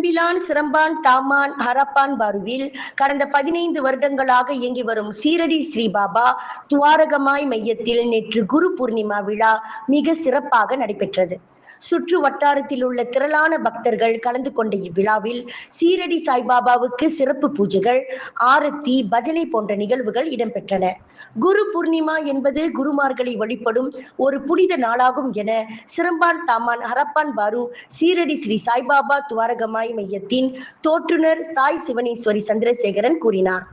Sembilan Seremban Taman Harapan பாருவில் கடந்த பதினைந்து வருடங்களாக இயங்கி வரும் சீரடி ஸ்ரீ பாபா துவாரகமாய் மையத்தில் நேற்று குரு பூர்ணிமா விழா மிக சிறப்பாக நடைபெற்றது. சுற்று வட்டாரத்தில் உள்ள திரளான பக்தர்கள் கலந்து கொண்ட இவ்விழாவில் சீரடி சாய்பாபாவுக்கு சிறப்பு பூஜைகள் ஆரத்தி பஜனை போன்ற நிகழ்வுகள் இடம்பெற்றன. குரு பூர்ணிமா என்பது குருமார்களை வழிபடும் ஒரு புனித நாளாகும் என சிறம்பான் தாமான் ஹரப்பான் பாரு சீரடி ஸ்ரீ சாய்பாபா துவாரகமாய் மையத்தின் தோற்றுனர் சாய் சிவனேஸ்வரி சந்திரசேகரன் கூறினார்.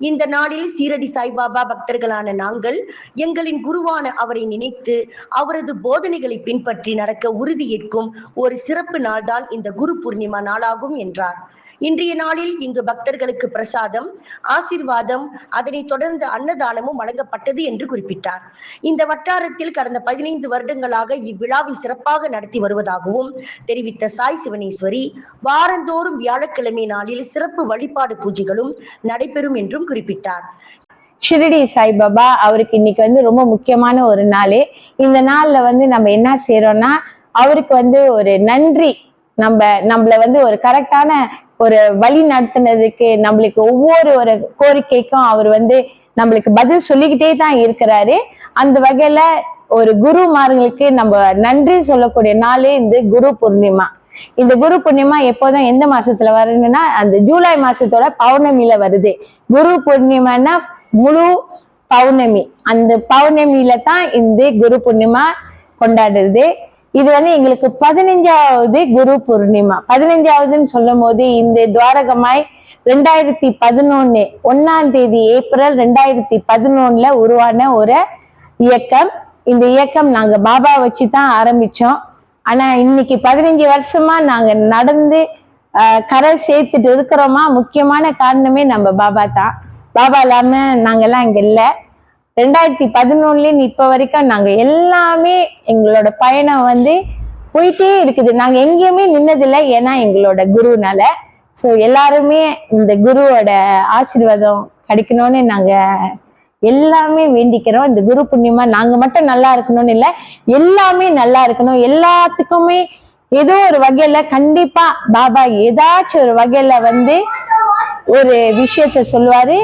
இந்த நாளில் சீரடி சாய்பாபா பக்தர்களான நாங்கள் எங்களின் குருவான அவரை நினைத்து அவரது போதனைகளை பின்பற்றி நடக்க உறுதியேற்கும் ஒரு சிறப்பு நாள்தான் இந்த குரு பூர்ணிமா நாளாகும் என்றார். இன்றைய நாளில் இங்கு பக்தர்களுக்கு பிரசாதம் ஆசிர்வாதம் அதனைத் தொடர்ந்து அன்னதானமும் வழங்கப்பட்டது என்று குறிப்பிட்டார். இந்த வட்டாரத்தில் கடந்த பதினைந்து வருடங்களாக இவ்விழாவை சிறப்பாக நடத்தி வருவதாகவும் தெரிவித்த சாய் சிவனேஸ்வரி வாரந்தோறும் வியாழக்கிழமை நாளில் சிறப்பு வழிபாடு பூஜைகளும் நடைபெறும் என்றும் குறிப்பிட்டார். ஷிரடி சாய்பாபா அவருக்கு இன்னைக்கு வந்து ரொம்ப முக்கியமான ஒரு நாள். இந்த நாள்ல வந்து நம்ம என்ன செய்யறோம்னா அவருக்கு வந்து ஒரு நன்றி. நம்ம நம்மள வந்து ஒரு கரெக்டான ஒரு வழி நடத்துனதுக்கு நம்மளுக்கு ஒவ்வொரு ஒரு கோரிக்கைக்கும் அவர் வந்து நம்மளுக்கு பதில் சொல்லிக்கிட்டே தான் இருக்கிறாரு. அந்த வகையில ஒரு குருமார்களுக்கு நம்ம நன்றி சொல்லக்கூடிய நாளே இந்த குரு பூர்ணிமா. இந்த குரு பூர்ணிமா எப்போதும் எந்த மாசத்துல வருதுன்னா அந்த ஜூலை மாசத்தோட பௌர்ணமியில வருது. குரு பூர்ணிமான்னா முழு பௌர்ணமி. அந்த பௌர்ணமியில தான் இந்த குரு பூர்ணிமா கொண்டாடுறது. இது வந்து எங்களுக்கு பதினஞ்சாவது குரு பூர்ணிமா. பதினைஞ்சாவதுன்னு சொல்லும் போது இந்த துவாரகமாய் ரெண்டாயிரத்தி பதினொன்னு ஒன்னாம் தேதி ஏப்ரல் ரெண்டாயிரத்தி பதினொன்னுல உருவான ஒரு இயக்கம். இந்த இயக்கம் நாங்க பாபா வச்சு தான் ஆரம்பிச்சோம். ஆனா இன்னைக்கு பதினஞ்சு வருஷமா நாங்க நடந்து கரை சேர்த்துட்டு இருக்கிறோமா? முக்கியமான காரணமே நம்ம பாபா தான். பாபா இல்லாம நாங்கெல்லாம் இங்க இல்லை. ரெண்டாயிரத்தி பதினொன்னுலேருந்து இப்போ வரைக்கும் நாங்கள் எல்லாமே எங்களோட பயணம் வந்து போயிட்டே இருக்குது. நாங்கள் எங்கேயுமே நின்னதில்லை ஏன்னா எங்களோட குருனால. ஸோ எல்லாருமே இந்த குருவோட ஆசீர்வாதம் கிடைக்கணும்னு நாங்கள் எல்லாமே வேண்டிக்கிறோம். இந்த குரு புண்ணியமா நாங்க மட்டும் நல்லா இருக்கணும்னு இல்லை எல்லாமே நல்லா இருக்கணும். எல்லாத்துக்குமே ஏதோ ஒரு வகையில கண்டிப்பா பாபா ஏதாச்சும் ஒரு வகையில வந்து ஒரு விஷயத்த சொல்லுவாரு.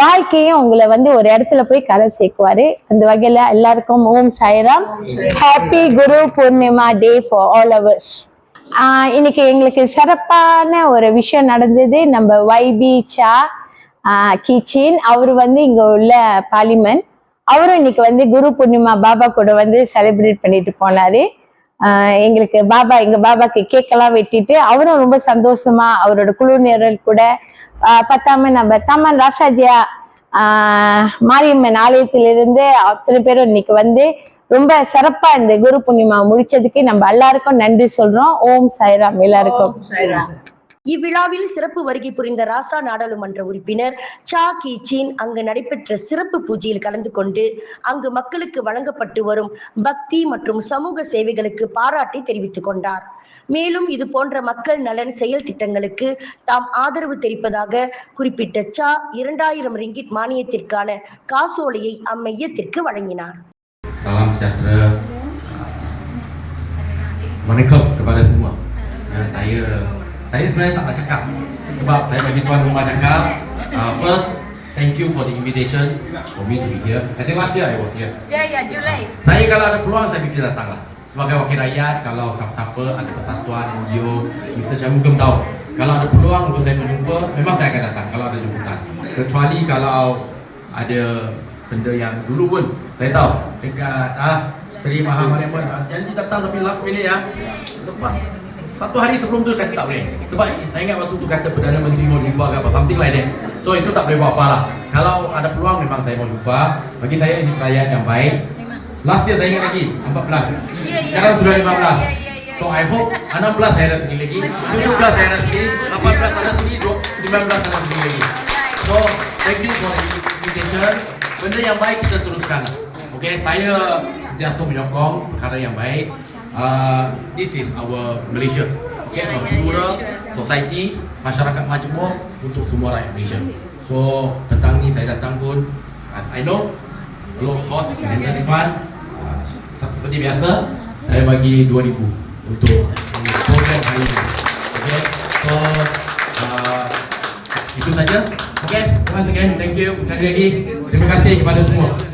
வாழ்க்கையும் உங்களை வந்து ஒரு இடத்துல போய் கரை சேர்க்குவாரு. அந்த வகையில எல்லாருக்கும் Om Sairam. Happy Guru Purnima day for all ours இன்னைக்கு எங்களுக்கு சிறப்பான ஒரு விஷயம் நடந்தது. நம்ம வைபி சா கிச்சின் அவர் வந்து இங்க உள்ள பாலிமன் அவரும் இன்னைக்கு வந்து குரு பூர்ணிமா பாபா கூட வந்து செலிப்ரேட் பண்ணிட்டு போனாரு. எங்களுக்கு பாபா எங்க பாபாக்கு கேக்கெல்லாம் வெட்டிட்டு அவரும் ரொம்ப சந்தோஷமா அவரோட குழுவினர்கள் கூட பத்தாம நம்ம தமன் ராசாஜியா ஆஹ் மாரியம்மன் ஆலயத்திலிருந்து அத்தனை பேரும் இன்னைக்கு வந்து ரொம்ப சிறப்பா இந்த குரு பூர்ணிமா முடிச்சதுக்கு நம்ம எல்லாருக்கும் நன்றி சொல்றோம். ஓம் சாய்ராம் எல்லாருக்கும். இவ்விழாவில் சிறப்பு வருகை புரிந்த ராசா நாடாளுமன்ற உறுப்பினர் சா கீச்சின் அங்கு நடைபெற்ற சிறப்பு பூஜையில் கலந்து கொண்டு அங்கு மக்களுக்கு வழங்கப்பட்டு வரும் பக்தி மற்றும் சமூக சேவைகளுக்கு பாராட்டை தெரிவித்துக் கொண்டார் மேலும் இது போன்ற மக்கள் நலன் செயல் திட்டங்களுக்கு தாம் ஆதரவு தெரிவிப்பதாக குறிப்பிட்ட சா இரண்டாயிரம் ரிங்கிட் மானியத்திற்கான காசோலையை அம்மையத்திற்கு வழங்கினார் வணக்கம் kepada semua. Saya saya sebenarnya tak nak cakap sebab saya bagi tuan rumah cakap. Uh, first, thank you for the invitation for me to be here. I think last year I was here. Ya, ya, Julai. Saya kalau ada peluang saya mesti datang lah. Sebagai wakil rakyat, kalau siapa-siapa ada persatuan NGO, Mr. Syamugam tahu. Kalau ada peluang untuk saya berjumpa, memang saya akan datang kalau ada jemputan. Kecuali kalau ada benda yang dulu pun saya tahu dekat ah Seri Maha Mariamman ah, janji datang tapi last minute ya. Lepas satu hari sebelum tu kata tak boleh. Sebab saya ingat waktu tu kata Perdana Menteri mau jumpa ke apa something like that. So itu tak boleh buat apa lah. Kalau ada peluang memang saya mau jumpa. Bagi saya ini perayaan yang baik. Last year saya ingat lagi 14. Ya, ya. Sekarang sudah 15. Ya, ya, ya, ya. So I hope 16 saya ada sini lagi, 17 saya ada sini, 18 ada sini, 19 ada sini lagi. So thank you for the invitation. Benda yang baik kita teruskan. Okay, saya sentiasa menyokong perkara yang baik. Uh, this is our Malaysia. Okay, yeah, a plural society, masyarakat majmuk untuk semua rakyat Malaysia. So, petang ni saya datang pun, as I know, a lot cost, okay, okay. refund. Uh, seperti biasa, saya bagi RM2,000 untuk program hari ini. Okay, so, uh, itu saja. Okay, once again, thank you sekali lagi. Terima kasih kepada semua.